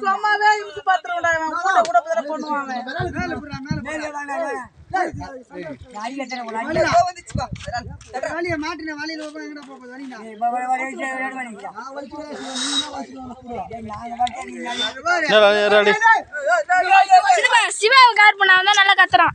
சும்மாவே இழுத்து பாத்துருவோம்டா கூட கூட பதில மாட்டின வழியில எங்கடா போகுது சிவா கார் பண்ணா நல்லா கத்துறான்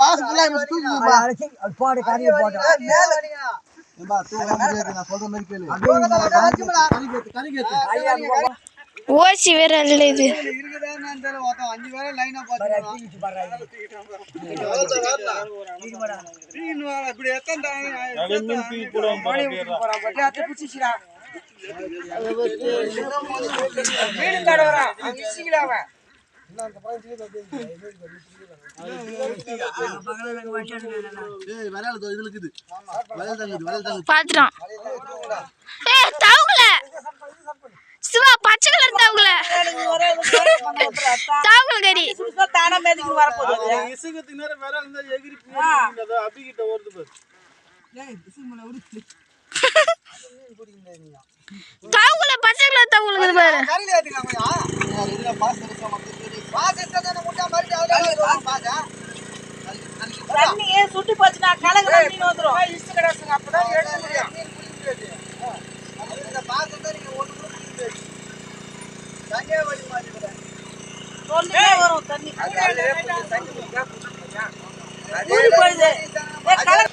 பாஸ் ஃபுல்லா இவன் தூக்குப்பா போடு காரிய போடு மேல ஏம்பா தூக்க முடியாது நான் சொல்ற மாதிரி கேளு ஓசி வேற இல்ல இது இருக்குதான்னு தெரியல அவன் அஞ்சு இதுல ஏ சிவா பச்சை கலர் தவுகல தவுகல் கறி. தானா மேதிக்கு வரப்போகுது இசுகத்துக்கு நேரம் விரல் இருந்தா எகிரி போகுது அபிகிட்ட வருது பாரு தவுகல பச்சை கலர் தவுகல் பாரு. தண்ணி சுட்டு போச்சுனா கலங்க தண்ணி வந்துரும். சொல்லிட்டே வரும் தண்ணி. ஊறி போயிடுது. ஏ, கலங்க.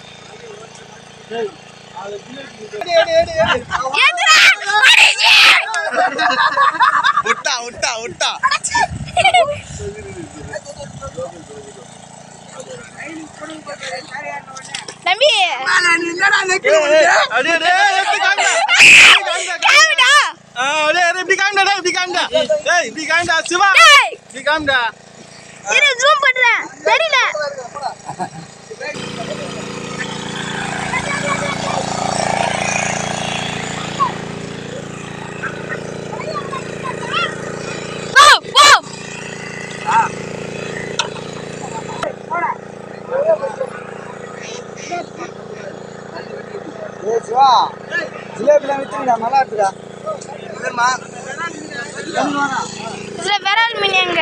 ஏத்துடா அடிச்சி விட்டா விட்டா விட்டா. இப்படி காமிடா. இப்படி காமிடா ஏய் இப்படி காமிடா சிவா. டேய் இப்படி காமிடா. இரு ஜூம் பண்றேன். தெரியல. ஏ சிவா ஜிலேபிலாம் வித்துடா நல்லா இருக்குடா. இதுல விரல் மீன் எங்க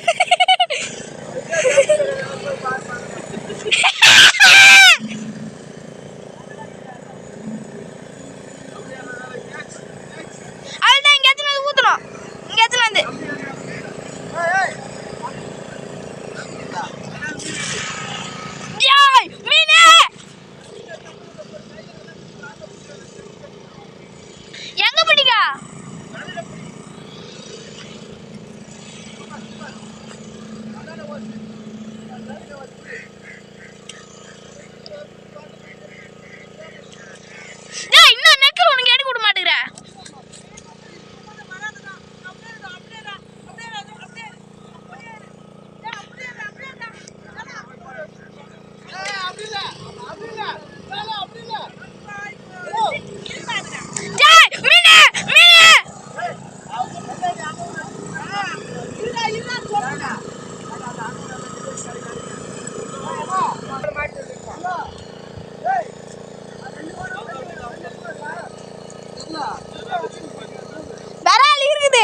விரால் இருக்குது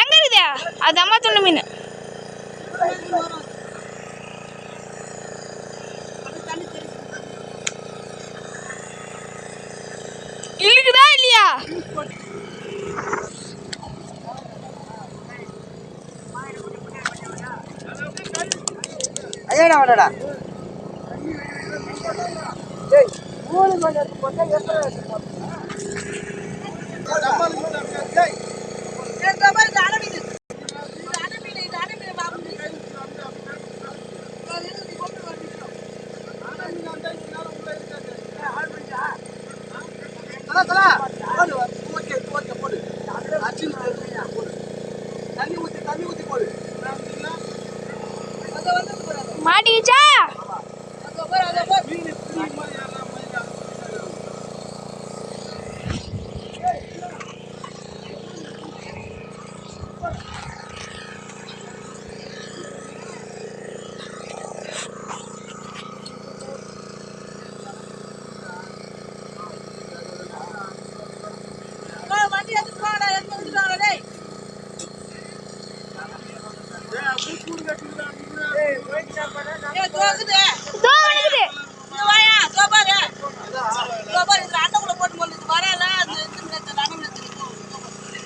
எங்க இருக்குது? அது அம்மா துண்ணு மீன். ஐயாடா வாடா இந்த மாதிரி இந்த அடை மீன். இந்த அடை மீன், இந்த அடை மீன் வாங்கணும். அது இருக்கு, நீ கொண்டு வா, நிக்கிறோம். தண்ணி ஊத்தி தண்ணி ஊத்தி போடு அதை வந்து போடாத. மாட்டிக்கிச்சா அதை போடு, போட்டு போடு. இது வரல, அது இது இந்த இந்த அடை மீன் எடுத்துட்டு போ. இதோ பாரு.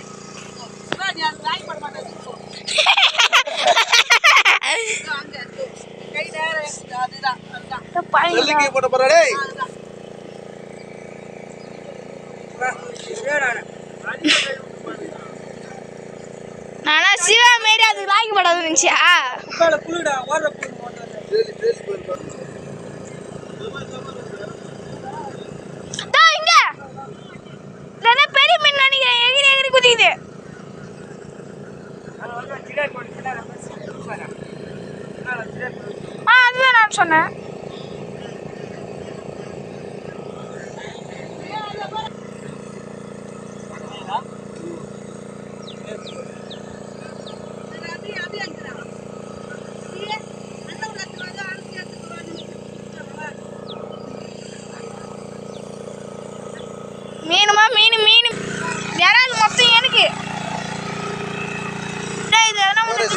இதோ. சிவா, மாரி அது லாய்க்கு படாது இல்லைன்னா பெரிய மீன் நினைக்கிறேன். எகிரி எகிரி குதிக்குது. ஆ அதுதான் நான் சொன்னேன்.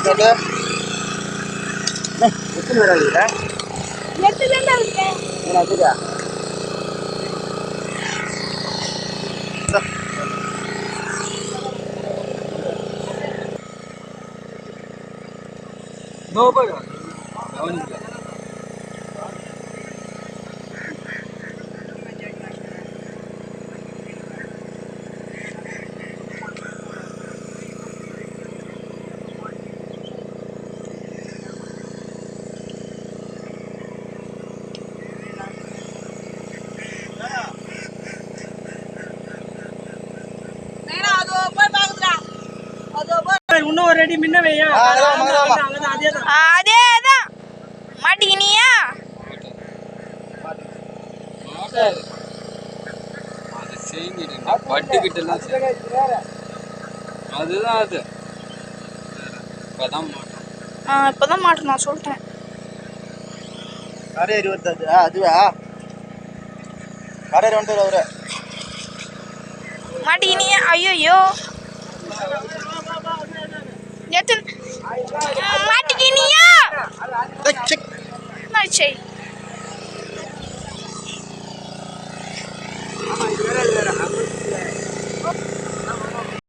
எதனா ஒண்ணு பேசி காட்டு எத்தனை பேரா இருக்கா அடி முன்ன வையா? அதே தான் அதேதான். மாட்டிக்கினியா? அதுதான் அது. இப்பதான் மாட்டோம் ஆ இப்போதான் மாட்டேன் நான் சொல்லிட்டேன். அது ஆ, அதுவா கரையேறி வந்துட்டு அவரு மாட்டிக்கினியா? ஐயோ எத்தனை மாட்டிக்கினியா டேய், சிக். நான் சரி